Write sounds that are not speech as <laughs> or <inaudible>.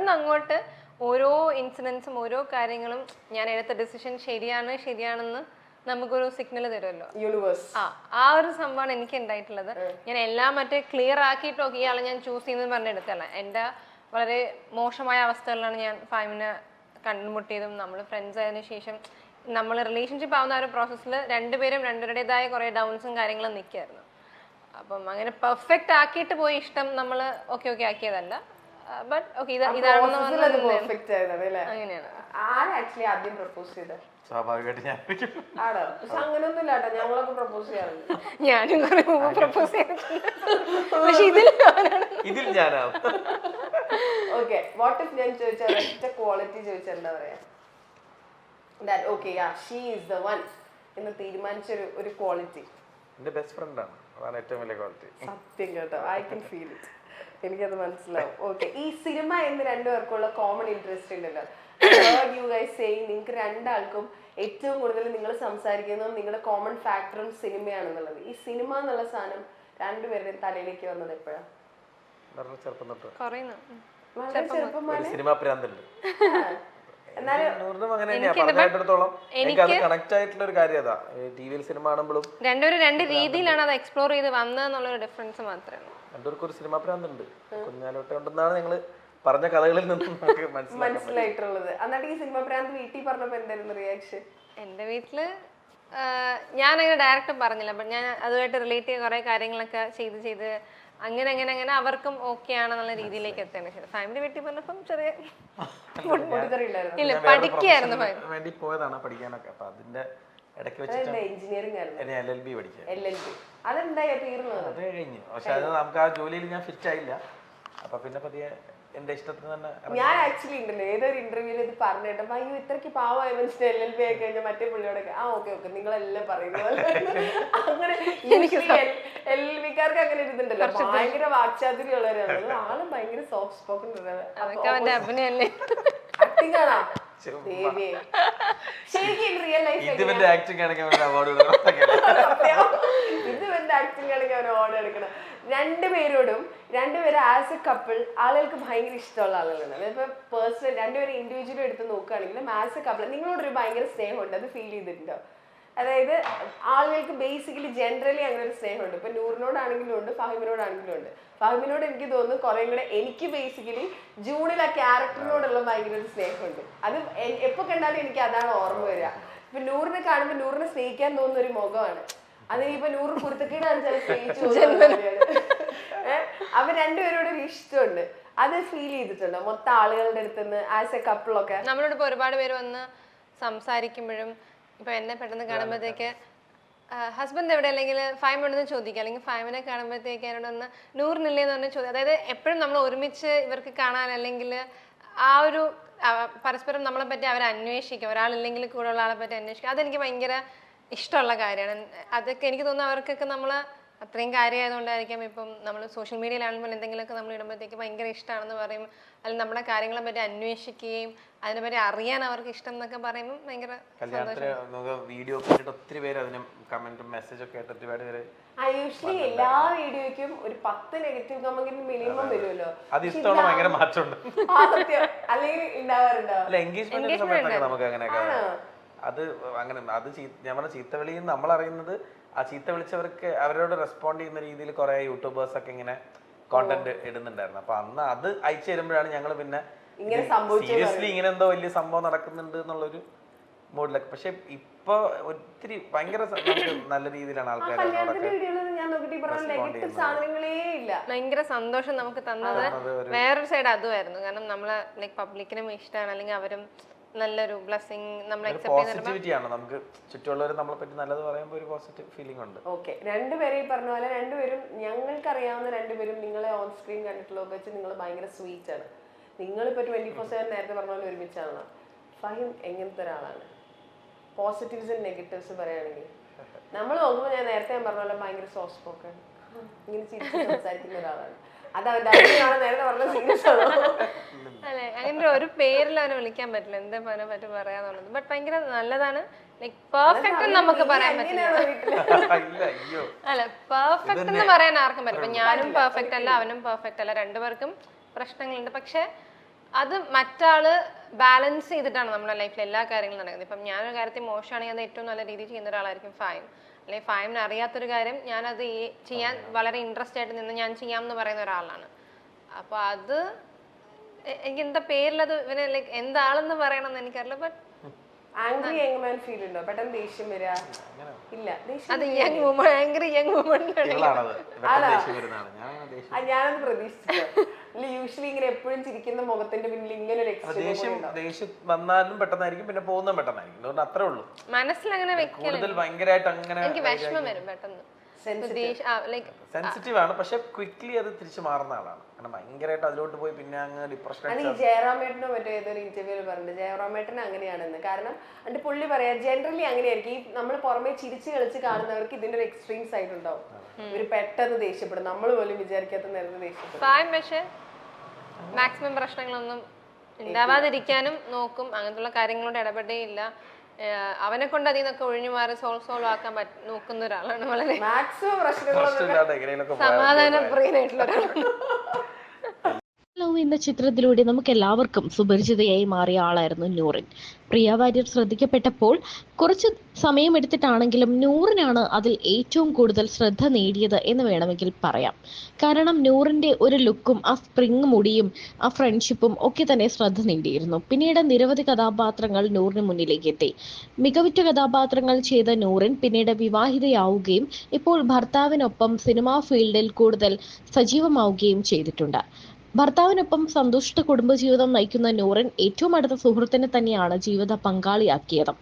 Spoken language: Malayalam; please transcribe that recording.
നിന്ന് അങ്ങോട്ട് ഓരോ ഇൻസിഡൻസും ഓരോ കാര്യങ്ങളും ഞാൻ എടുത്ത ഡിസിഷൻ ശരിയാണ് ശരിയാണെന്ന് നമുക്കൊരു സിഗ്നൽ തരുമല്ലോ. യൂണിവേഴ്സ് ആ ആ ഒരു സംഭവമാണ് എനിക്ക് ഉണ്ടായിട്ടുള്ളത്. ഞാൻ എല്ലാം മറ്റേ ക്ലിയർ ആക്കിയിട്ട് നോക്കി ഇയാളെ ഞാൻ ചൂസ് ചെയ്യുന്നത് പറഞ്ഞെടുത്തല്ല എന്റെ വളരെ മോശമായ അവസ്ഥകളിലാണ് ഞാൻ ഫൈമിനെ കണ്ടുമുട്ടിയതും. നമ്മൾ ഫ്രണ്ട്സ് ആയതിനു ശേഷം നമ്മൾ റിലേഷൻഷിപ്പ് ആവുന്ന ആ ഒരു പ്രോസസ്സിൽ രണ്ടുപേരും രണ്ടുപേരുടേതായ കുറേ ഡൗൺസും കാര്യങ്ങളും നിൽക്കുമായിരുന്നു അപ്പം അങ്ങനെ പെർഫെക്റ്റ് ആക്കിയിട്ട് പോയി ഇഷ്ടം നമ്മൾ ഓക്കെ ഓക്കെ ആക്കിയതല്ല. ബട്ട് ഓക്കെ ഇത് ഇതാണെന്ന് പ്രോസസ്സിൽ അത് വന്നത് പെർഫെക്റ്റ് ആയിരുന്നു അല്ലേ? അങ്ങനെയാണ്. ആരാ ആക്ച്വലി ആദ്യം പ്രപ്പോസ് ചെയ്തത് സ്വാഭാവികമായിട്ട് ഞാൻ ആണോ? പക്ഷെ അങ്ങനെയൊന്നും ഇല്ല കേട്ടോ ഞങ്ങളൊക്കെ പ്രപ്പോസ് ചെയ്യാറുണ്ട് ഞാനും കുറെ മുമ്പ് പ്രപ്പോസ് ചെയ്തിട്ടുണ്ട്. പക്ഷെ ഇതിൽ ഞാനാണ്. ഇതിൽ ഞാനാവും. ഓക്കെ വാട്ട് ഇഫ് ഞാൻ ചോദിച്ച ഒരൊറ്റ ക്വാളിറ്റി ചോദിച്ചാൽ എന്താ പറയാ? That okay yeah she is the one എന്ന് തീരുമാനിച്ച ഒരു ഒരു ക്വാളിറ്റി എന്റെ ബെസ്റ്റ് ഫ്രണ്ടാണ് അതാണ് ഏറ്റവും വലിയ ക്വാളിറ്റി സത്യം കേട്ടോ ഐ കൻ ഫീൽ ഇറ്റ് എനിക്കത് മനസ്സിലാവും. ഓക്കെ ഈ സിനിമ എന്ന് രണ്ടുപേർക്കുള്ള കോമൺ ഇൻട്രസ്റ്റ് ഉണ്ടല്ലോ. യു ഗൈസ് സെയിം നിങ്ങൾക്ക് രണ്ടാൾക്കും ഏറ്റവും കൂടുതൽ നിങ്ങൾ സംസാരിക്കുന്നതും നിങ്ങളുടെ കോമൺ ഫാക്ടറും സിനിമയാണെന്നുള്ളത്. ഈ സിനിമ എന്നുള്ള സാധനം രണ്ടുപേരുടെയും തലയിലേക്ക് വന്നത് എപ്പോഴാണ് സിനിമാ പ്രാന്തുണ്ട്. <laughs> രണ്ടുപേരും രണ്ട് രീതിയിലാണ് അത് എക്സ്പ്ലോർ ചെയ്ത് വന്നതെന്നുള്ള ഡിഫറൻസ് മാത്രമേ ഉള്ളൂ. രണ്ടുപേർക്കും ഒരു സിനിമാ പ്രാന്തുണ്ട് കുഞ്ഞാലോട്ടെ ഉണ്ടെന്നാണ് ഞങ്ങൾ പറഞ്ഞ കഥകളിൽ നിന്ന് മനസ്സിലായിട്ടുള്ളത്. എന്നിട്ട് ഈ സിനിമ പ്രാന്ത് വീട്ടിൽ പറഞ്ഞപ്പോ എന്തായിരുന്നു റിയാക്ഷൻ എന്റെ വീട്ടിൽ ഞാൻ അങ്ങനെ ഡയറക്റ്റ് പറഞ്ഞില്ല. ബട്ട് ഞാൻ അതുമായിട്ട് റിലേറ്റ് ചെയ്ത കുറേ കാര്യങ്ങളൊക്കെ ചെയ്ത് ചെയ്ത് അങ്ങനെ അങ്ങനെ അങ്ങനെ അവർക്കും ഓക്കെ ആണെന്നുള്ള രീതിയിലേക്ക് എത്തുകയാണ് ശരി ഫാമിലി വീട്ടിൽ പറഞ്ഞപ്പം ചെറിയ ഇല്ല പഠിക്കായിരുന്നു വേണ്ടി പോയതാണ് പഠിക്കാനൊക്കെ. അപ്പൊ അതിന്റെ ഇടയ്ക്ക് വെച്ചിട്ട് എഞ്ചിനീയറിംഗ് എൽ എൽ ബി പഠിക്കാൻ എൽ എൽ ബി. അതെന്തായി തീർന്നത് അത് പക്ഷെ അത് നമുക്ക് ആ ജോലിയിൽ ഞാൻ ഫിറ്റ് ആയില്ല. അപ്പൊ പിന്നെ പതിയെ എന്റെ ഇഷ്ടത്തിന് തന്നെ ഞാൻ ആക്ച്വലി ഉണ്ടല്ലോ ഏതൊരു ഇന്റർവ്യൂവിൽ ഇത് പറഞ്ഞിട്ട് അയ്യോ ഇത്രയ്ക്ക് പാവായ മനുഷ്യൻ എൽ എൽ ബി ആയി കഴിഞ്ഞാൽ മറ്റേ പുള്ളിയോടൊക്കെ. ആ ഓക്കെ ഓക്കെ നിങ്ങളെല്ലാം പറയുന്നത് അങ്ങനെ എൽ എൽ ബിക്കാർക്ക് അങ്ങനെ ഇരുന്നുണ്ടല്ലോ ഭയങ്കര വാക്ചാതുര്യമുള്ളവരാണ് ആളും ഭയങ്കര സോഫ്റ്റ് സ്പോക്കൺ ആണോ ശരിക്കും റിയൽ ലൈഫ് ഇതിന്റെ ആണെങ്കിൽ അവാർഡ് കൊടുക്കണം <laughs> ഇത് എന്റെ ആക്ടിങ് ആണെങ്കിൽ അവൻ ഓർഡർ എടുക്കണം രണ്ടുപേരോടും രണ്ടുപേരും ആസ് എ കപ്പിൾ ആളുകൾക്ക് ഭയങ്കര ഇഷ്ടമുള്ള ആളുകളാണ്. ഇപ്പൊ പേഴ്സണൽ രണ്ടുപേരും ഇൻഡിവിജ്വലും എടുത്ത് നോക്കുകയാണെങ്കിലും ആസ് എ കപ്പിൾ നിങ്ങളോടൊരു ഭയങ്കര സ്നേഹമുണ്ട്. അത് ഫീൽ ചെയ്തിട്ടുണ്ടോ? അതായത് ആളുകൾക്ക് ബേസിക്കലി ജനറലി അങ്ങനെ ഒരു സ്നേഹമുണ്ട്. ഇപ്പൊ നൂറിനോടാണെങ്കിലും ഉണ്ട് ഫഹിമിനോടാണെങ്കിലും ഉണ്ട്. ഫഹിമിനോട് എനിക്ക് തോന്നുന്നു കുറേ കൂടെ എനിക്ക് ബേസിക്കലി ജൂണിൽ ആ ക്യാരക്ടറിനോടുള്ള ഭയങ്കര ഒരു സ്നേഹമുണ്ട്. അത് എപ്പോൾ എപ്പോ കണ്ടാലും എനിക്ക് അതാണ് ഓർമ്മ വരിക. ഇപ്പൊ നൂറിനെ കാണുമ്പോൾ നൂറിനെ സ്നേഹിക്കാൻ തോന്നുന്ന ഒരു മുഖമാണ്. അത് ഇപ്പൊ നൂറ് കുരുത്തക്കേടാണ് ചില സ്നേഹിച്ചു ഏഹ് അവൻ രണ്ടുപേരോട് ഒരു ഇഷ്ടമുണ്ട്. അത് ഫീൽ ചെയ്തിട്ടുണ്ട്. മൊത്തം ആളുകളുടെ അടുത്ത് നിന്ന് ആസ് എ കപ്പിളൊക്കെ നമ്മളോട് ഇപ്പൊ ഒരുപാട് പേര് വന്ന് സംസാരിക്കുമ്പോഴും ഇപ്പൊ എന്നെ പെട്ടെന്ന് കാണുമ്പോഴത്തേക്ക് ഹസ്ബൻഡ് എവിടെ? അല്ലെങ്കിൽ ഫൈമ ഉണ്ടെന്ന് ചോദിക്കുക അല്ലെങ്കിൽ ഫൈമിനെ കാണുമ്പോഴത്തേക്ക് എന്നോട് ഒന്ന് നൂറിനില്ലേ എന്ന് പറഞ്ഞ ചോദ്യം അതായത് എപ്പോഴും നമ്മൾ ഒരുമിച്ച് ഇവർക്ക് കാണാൻ അല്ലെങ്കിൽ ആ ഒരു പരസ്പരം നമ്മളെ പറ്റി അവർ അന്വേഷിക്കുക ഒരാളില്ലെങ്കിൽ കൂടെ ഉള്ള ആളെ പറ്റി അന്വേഷിക്കും. അതെനിക്ക് ഭയങ്കര ഇഷ്ടമുള്ള കാര്യമാണ്. അതൊക്കെ എനിക്ക് തോന്നുന്നു അവർക്കൊക്കെ നമ്മൾ അത്രയും കാര്യമായതുകൊണ്ടായിരിക്കാം ഇപ്പം നമ്മൾ സോഷ്യൽ മീഡിയയിലാണെങ്കിലും എന്തെങ്കിലുമൊക്കെ നമ്മൾ ഇടുമ്പോഴത്തേക്ക് ഭയങ്കര ഇഷ്ടമാണെന്ന് പറയും. അല്ലെങ്കിൽ നമ്മുടെ കാര്യങ്ങളെ പറ്റി അന്വേഷിക്കുകയും അതിനെപ്പറ്റി അറിയാൻ അവർക്ക് ഇഷ്ടം എന്നൊക്കെ പറയുമ്പോൾ ഭയങ്കര വീഡിയോ ഒത്തിരി പേര് അതിന് കമന്റും മെസ്സേജ് ഒക്കെ ആയിട്ട് ഒരുപാട് പേര് യൂഷ്വലി എല്ലാ വീഡിയോയ്ക്കും ഒരു പത്ത് നെഗറ്റീവ് കമന്റ് മിനിമം വരുമല്ലോ. അത് ഇഷ്ടമാണ് ഭയങ്കര മാറ്റമുണ്ട്. ആ സത്യം. അല്ലെങ്കിൽ ഉണ്ടാവാറുണ്ടോ? എൻഗേജ്മെന്റ് സമയത്തൊക്കെ നമുക്ക് അങ്ങനെയൊക്കെ അത് അങ്ങനെ അത് ചീ- ഞാൻ പറഞ്ഞ ചീത്ത വിളിയിൽ നമ്മൾ അറിയുന്നത് ആ ചീത്ത വിളിച്ചവർക്ക് അവരോട് റെസ്പോണ്ട് ചെയ്യുന്ന രീതിയിൽ കുറെ യൂട്യൂബേഴ്സ് ഒക്കെ ഇങ്ങനെ കോണ്ടന്റ് ഇടുന്നുണ്ടായിരുന്നു. അപ്പൊ അന്ന് അത് അയച്ചു തരുമ്പോഴാണ് ഞങ്ങൾ പിന്നെ സീരിയസ്ലി ഇങ്ങനെ എന്തോ വലിയ സംഭവം നടക്കുന്നുണ്ട് എന്നുള്ളൊരു മൂഡിലൊക്കെ പക്ഷെ ഇപ്പൊ ഒത്തിരി ഭയങ്കര നല്ല രീതിയിലാണ് ആൾക്കാർ കല്യാണത്തിന്റെ വീഡിയോയിൽ ഞാൻ നോക്കിയിട്ട് ഈ നെഗറ്റീവ് സാധനങ്ങളേ ഇല്ല. ഭയങ്കര സന്തോഷം നമുക്ക് തന്നത് വേറൊരു സൈഡ് അതുമായിരുന്നു. കാരണം നമ്മളെ ലൈക് പബ്ലിക്കിനും ഇഷ്ടമാണ്. അല്ലെങ്കിൽ അവരും നല്ലൊരു ബ്ലെസ്സിങ് നമ്മൾ അക്സെപ്റ്റ് ചെയ്യുന്ന പോസിറ്റിവിറ്റി ആണ്. നമുക്ക് ചുറ്റുമുള്ളവർ നമ്മളെ പറ്റി നല്ലത് പറയുമ്പോൾ ഒരു പോസിറ്റീവ് ഫീലിംഗ് ഉണ്ട്. ഓക്കെ രണ്ടുപേരെ ഈ പറഞ്ഞ പോലെ രണ്ടുപേരും രണ്ട് രണ്ടുപേരും നിങ്ങളെ ഓൺ സ്ക്രീൻ കണ്ടിട്ടുള്ളതൊക്കെ വെച്ച് നിങ്ങൾ ഭയങ്കര സ്വീറ്റ് ആണ്. നിങ്ങളിപ്പോൾ ട്വന്റി ഫോർ സെവൻ നേരത്തെ പറഞ്ഞ പോലെ ഒരുമിച്ചാണ് ഫഹിം എങ്ങനത്തെ ഒരാളാണ്? പോസിറ്റീവ്സ് ആൻഡ് നെഗറ്റീവ്സ് പറയുകയാണെങ്കിൽ. നമ്മൾ നോക്കുമ്പോൾ ഞാൻ നേരത്തെ ഞാൻ പറഞ്ഞ പോലെ ഭയങ്കര സോഫ്റ്റ് സ്പോക്കൺ ഇങ്ങനെ ചിരിച്ച് സംസാരിക്കുന്ന ഒരാളാണ്. അല്ലെ അങ്ങനെ ഒരു പേരിൽ അവനെ വിളിക്കാൻ പറ്റില്ല. എന്താ അവനെ പറ്റി പറയാന്നുള്ളത്. ബട്ട് ഭയങ്കര നല്ലതാണ്. ലൈക് പെർഫെക്റ്റ് നമുക്ക് പറയാൻ പറ്റില്ല. അല്ല പെർഫെക്റ്റ് എന്ന് പറയാൻ ആർക്കും പറ്റില്ല. ഇപ്പൊ ഞാനും പെർഫെക്റ്റ് അല്ല അവനും പെർഫെക്റ്റ് അല്ല. രണ്ടുപേർക്കും പ്രശ്നങ്ങളുണ്ട്. പക്ഷെ അത് മറ്റാൾ ബാലൻസ് ചെയ്തിട്ടാണ് നമ്മുടെ ലൈഫിൽ എല്ലാ കാര്യങ്ങളും നടക്കുന്നത്. ഇപ്പം ഞാനൊരു കാര്യത്തിൽ മോശമാണെങ്കിൽ അത് ഏറ്റവും നല്ല രീതിയിൽ ചെയ്യുന്ന ഒരാളായിരിക്കും. ഫൈം അല്ലെങ്കിൽ ഫൈമിന് അറിയാത്തൊരു കാര്യം ഞാനത് ഈ- ചെയ്യാൻ വളരെ ഇൻട്രസ്റ്റ് ആയിട്ട് നിന്ന് ഞാൻ ചെയ്യാമെന്ന് പറയുന്ന ഒരാളാണ്. അപ്പോൾ അത് എനിക്ക് എന്താ പേരിലത് ഇവനെ ലൈക്ക് എന്താളെന്ന് പറയണമെന്ന് എനിക്കറിയില്ല ബട്ട് ആംഗ്രി ഫീൽ ഉണ്ടോ? പെട്ടെന്ന് ദേഷ്യം വരിക ഇല്ല ദേഷ്യം അത് young woman angry young woman ഞാനത് പ്രതീക്ഷിച്ചു യൂഷ്വലി ഇങ്ങനെ എപ്പോഴും ചിരിക്കുന്ന മുഖത്തിന്റെ പിന്നിൽ ഇങ്ങനെ ഒരു ദേഷ്യം ദേഷ്യം വന്നാലും പെട്ടെന്നായിരിക്കും പിന്നെ പോകുന്നതും പെട്ടെന്നായിരിക്കും. അതുകൊണ്ട് അത്രേ ഉള്ളൂ. മനസ്സിലങ്ങനെ വെക്കല കൂടുതൽ ഭയങ്കരമായിട്ട് അങ്ങനെ എനിക്ക് വിഷമം വരും പെട്ടെന്ന്. സെൻസിറ്റീവ് ആണ് പക്ഷെ ക്വിക്ലി അത് തിരിച്ചു മാറുന്ന ആളാണ്. കാരണം ഭയങ്കരമായിട്ട് അതിലോട്ട് പോയി പിന്നെ അങ്ങ് ഡിപ്രഷൻ അത് ഈ ജയറാമേട്ടനോ മറ്റോ ഏതൊരു ഇന്റർവ്യൂവിൽ പറഞ്ഞു ജയറാമേട്ടൻ അങ്ങനെയാണെന്ന്. കാരണം എന്നിട്ട് പുള്ളി പറയാ ജനറലി അങ്ങനെയായിരിക്കും. ഈ നമ്മൾ പുറമെ ചിരിച്ച് കളിച്ച് കാണുന്നവർക്ക് ഇതിന്റെ ഒരു എക്സ്ട്രീം സൈഡ് ഉണ്ടാവും. ഇവർ പെട്ടെന്ന് ദേഷ്യപ്പെടും. നമ്മൾ പോലും വിചാരിക്കാത്ത നേരത്തെ ദേഷ്യപ്പെടും. ഫൈൻ പക്ഷെ മാക്സിമം പ്രശ്നങ്ങളൊന്നും ഉണ്ടാവാതിരിക്കാനും നോക്കും. അങ്ങനത്തുള്ള കാര്യങ്ങളോട് ഇടപെടേ ഇല്ല ഏഹ് അവനെ കൊണ്ട് അതിൽ നിന്നൊക്കെ ഒഴിഞ്ഞു മാറി സോൾവ് സോൾവ് ആക്കാൻ നോക്കുന്ന ഒരാളാണ് വളരെ മാക്സിമം പ്രശ്നങ്ങളൊന്നും പ്രശ്നമില്ലാതെ എങ്ങനെയൊക്കെ സമാധാനപ്രിയനായിട്ടുള്ള ഒരാളാണ്. എന്ന ചിത്രത്തിലൂടെ നമുക്ക് എല്ലാവർക്കും സുപരിചിതയായി മാറിയ ആളായിരുന്നു നൂറിൻ. പ്രിയ വാര്യർ ശ്രദ്ധിക്കപ്പെട്ടപ്പോൾ കുറച്ച് സമയമെടുത്തിട്ടാണെങ്കിലും നൂറിനാണ് അതിൽ ഏറ്റവും കൂടുതൽ ശ്രദ്ധ നേടിയത് എന്ന് വേണമെങ്കിൽ പറയാം. കാരണം നൂറിന്റെ ഒരു ലുക്കും ആ സ്പ്രിങ് മുടിയും ആ ഫ്രണ്ട്ഷിപ്പും ഒക്കെ തന്നെ ശ്രദ്ധ നേടിയിരുന്നു. പിന്നീട് നിരവധി കഥാപാത്രങ്ങൾ നൂറിന് മുന്നിലേക്ക് എത്തി മികവുറ്റ കഥാപാത്രങ്ങൾ ചെയ്ത നൂറിൻ പിന്നീട് വിവാഹിതയാവുകയും ഇപ്പോൾ ഭർത്താവിനൊപ്പം സിനിമാ ഫീൽഡിൽ കൂടുതൽ സജീവമാവുകയും ചെയ്തിട്ടുണ്ട്. ഭർത്താവിനൊപ്പം സന്തുഷ്ട കുടുംബജീവിതം നയിക്കുന്ന നൂറിൻ ഏറ്റവും അടുത്ത സുഹൃത്തിനെ തന്നെയാണ് ജീവിത പങ്കാളിയാക്കിയത്.